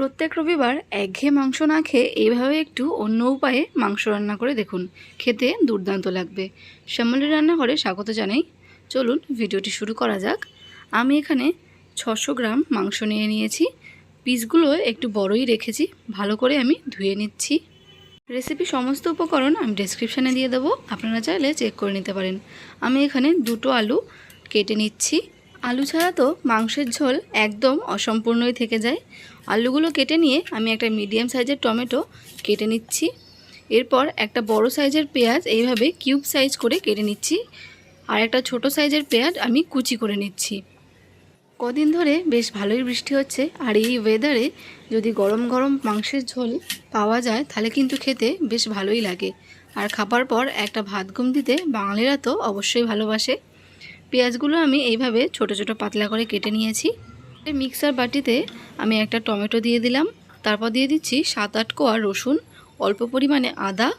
প্রত্যেক রবিবার একঘেয়ে মাংস না খেয়ে এইভাবে একটু অন্য উপায়ে মাংস রান্না করে দেখুন। খেতে দুর্দান্ত লাগবে। শ্যামলী রান্নাঘরে স্বাগত জানাই। চলুন ভিডিওটি শুরু করা যাক। আমি এখানে ছশো গ্রাম মাংস নিয়ে নিয়েছি। পিসগুলো একটু বড়ই রেখেছি। ভালো করে আমি ধুয়ে নিচ্ছি। রেসিপি সমস্ত উপকরণ আমি ডেসক্রিপশানে দিয়ে দেবো। আপনারা চাইলে চেক করে নিতে পারেন। আমি এখানে দুটো আলু কেটে নিচ্ছি। আলু ছাড়া তো মাংসের ঝোল একদম অসম্পূর্ণই থেকে যায়। আলুগুলো কেটে নিয়ে আমি একটা মিডিয়াম সাইজের টমেটো কেটে নিচ্ছি। এরপর একটা বড় সাইজের পেঁয়াজ এইভাবে কিউব সাইজ করে কেটে নিচ্ছি আর একটা ছোট সাইজের পেঁয়াজ আমি কুচি করে নিচ্ছি। কদিন ধরে বেশ ভালোই বৃষ্টি হচ্ছে আর এই ওয়েদারে যদি গরম গরম মাংসের ঝোল পাওয়া যায় তাহলে কিন্তু খেতে বেশ ভালোই লাগে। আর খাবার পর একটা ভাত ঘুম দিতে বাঙালিরা তো অবশ্যই ভালোবাসে। পেঁয়াজগুলো আমি এইভাবে ছোট ছোট পাতলা করে কেটে নিয়েছি। মিক্সার বাটিতে আমি একটা টমেটো দিয়ে দিলাম। তারপর দিয়ে দিচ্ছি সাত আট কোয়া রসুন, অল্প পরিমাণে আদা,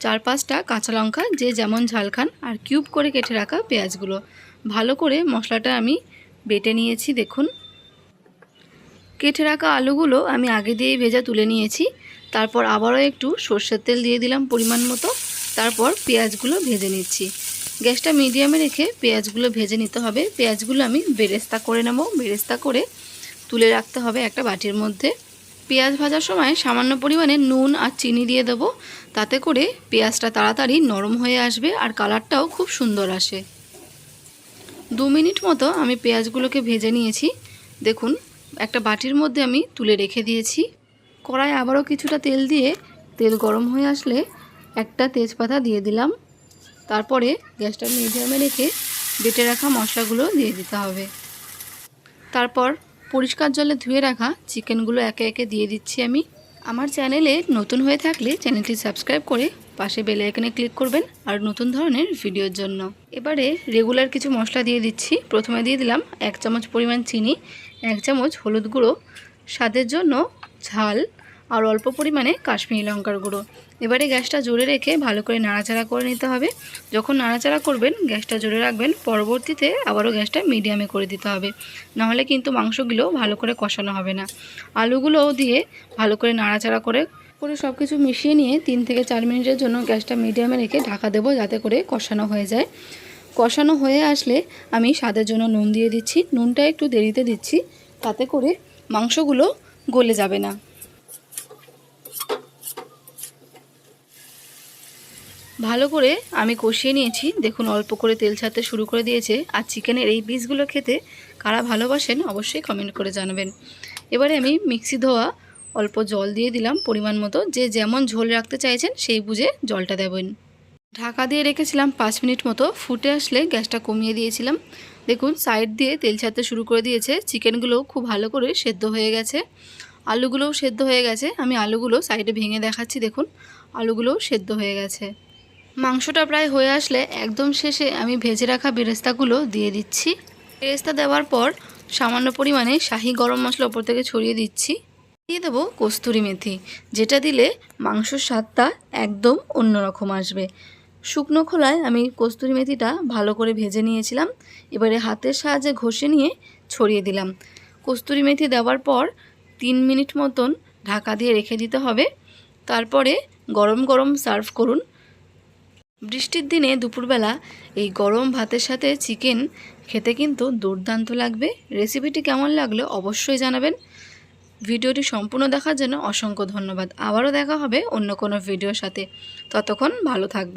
চার পাঁচটা কাঁচা লঙ্কা, যে যেমন ঝাল খান, আর কিউব করে কেটে রাখা পেঁয়াজগুলো। ভালো করে মশলাটা আমি বেটে নিয়েছি, দেখুন। কেটে রাখা আলুগুলো আমি আগে দিয়েই ভেজা তুলে নিয়েছি। তারপর আবারও একটু সর্ষের তেল দিয়ে দিলাম পরিমাণ মতো। তারপর পেঁয়াজগুলো ভেজে নিচ্ছি। গ্যাসটা মিডিয়ামে রেখে পেঁয়াজগুলো ভেজে নিতে হবে। পেঁয়াজগুলো আমি বেরেস্তা করে নেব। বেরেস্তা করে তুলে রাখতে হবে একটা বাটির মধ্যে। পেঁয়াজ ভাজার সময় সামান্য পরিমাণে নুন আর চিনি দিয়ে দেবো। তাতে করে পেঁয়াজটা তাড়াতাড়ি নরম হয়ে আসবে আর কালারটাও খুব সুন্দর আসে। দু মিনিট মতো আমি পেঁয়াজগুলোকে ভেজে নিয়েছি। দেখুন, একটা বাটির মধ্যে আমি তুলে রেখে দিয়েছি। কড়াই আবারও কিছুটা তেল দিয়ে তেল গরম হয়ে আসলে একটা তেজপাতা দিয়ে দিলাম। তারপরে গ্যাসটা মিডিয়ামে রেখে বেটে রাখা মশলাগুলো দিয়ে দিতে হবে। তারপর পরিষ্কার জলে ধুয়ে রাখা চিকেনগুলো একে একে দিয়ে দিচ্ছি আমি। আমার চ্যানেলে নতুন হয়ে থাকলে চ্যানেলটি সাবস্ক্রাইব করে পাশে বেল আইকনে ক্লিক করবেন আর নতুন ধরনের ভিডিওর জন্য। এবারে রেগুলার কিছু মশলা দিয়ে দিচ্ছি। প্রথমে দিয়ে দিলাম এক চামচ পরিমাণ চিনি, এক চামচ হলুদ গুঁড়ো, স্বাদের জন্য ঝাল আর অল্প পরিমাণে কাশ্মীরি লঙ্কার গুঁড়ো। এবারে গ্যাসটা জোরে রেখে ভালো করে নাড়াচাড়া করে নিতে হবে। যখন নাড়াচাড়া করবেন, গ্যাসটা জোরে রাখবেন, পরবর্তীতে আবারও গ্যাসটা মিডিয়ামে করে দিতে হবে। নাহলে কিন্তু মাংসগুলো ভালো করে কষানো হবে না। আলুগুলোও দিয়ে ভালো করে নাড়াচাড়া করে করে সব কিছু মিশিয়ে নিয়ে তিন থেকে চার মিনিটের জন্য গ্যাসটা মিডিয়ামে রেখে ঢাকা দেবো যাতে করে কষানো হয়ে যায়। কষানো হয়ে আসলে আমি স্বাদের জন্য নুন দিয়ে দিচ্ছি। নুনটা একটু দেরিতে দিচ্ছি, তাতে করে মাংসগুলো গলে যাবে না। ভালো করে আমি কষিয়ে নিয়েছি। দেখুন, অল্প করে তেল ছাড়তে শুরু করে দিয়েছে। আর চিকেনের এই পিসগুলো খেতে কারা ভালোবাসেন অবশ্যই কমেন্ট করে জানাবেন। এবারে আমি মিক্সি ধোয়া অল্প জল দিয়ে দিলাম পরিমাণ মতো। যে যেমন ঝোল রাখতে চাইছেন সেই বুঝে জলটা দেবেন। ঢাকা দিয়ে রেখেছিলাম পাঁচ মিনিট মতো। ফুটে আসলে গ্যাসটা কমিয়ে দিয়েছিলাম। দেখুন সাইড দিয়ে তেল ছাড়তে শুরু করে দিয়েছে। চিকেনগুলো খুব ভালো করে সেদ্ধ হয়ে গেছে। আলুগুলোও সেদ্ধ হয়ে গেছে। আমি আলুগুলো সাইডে ভেঙে দেখাচ্ছি, দেখুন। আলুগুলোও সেদ্ধ হয়ে গেছে। মাংসটা প্রায় হয়ে আসলে একদম শেষে আমি ভেজে রাখা বেরেস্তাগুলো দিয়ে দিচ্ছি। বেরেস্তা দেওয়ার পর সামান্য পরিমাণে শাহি গরম মশলা ওপর থেকে ছড়িয়ে দিচ্ছি। দিয়ে দেবো কস্তুরি মেথি, যেটা দিলে মাংসর স্বাদটা একদম অন্যরকম আসবে। শুকনো খোলায় আমি কস্তুরি মেথিটা ভালো করে ভেজে নিয়েছিলাম। এবারে হাতের সাহায্যে ঘষে নিয়ে ছড়িয়ে দিলাম। কস্তুরি মেথি দেওয়ার পর তিন মিনিট মতন ঢাকা দিয়ে রেখে দিতে হবে। তারপরে গরম গরম সার্ভ করুন। বৃষ্টির দিনে দুপুরবেলা এই গরম ভাতের সাথে চিকেন খেতে কিন্তু দুর্দান্ত লাগবে। রেসিপিটি কেমন লাগল অবশ্যই জানাবেন। ভিডিওটি সম্পূর্ণ দেখার জন্য অসংখ্য ধন্যবাদ। আবারও দেখা হবে অন্য কোনো ভিডিওর সাথে। ততক্ষণ ভালো থাকবে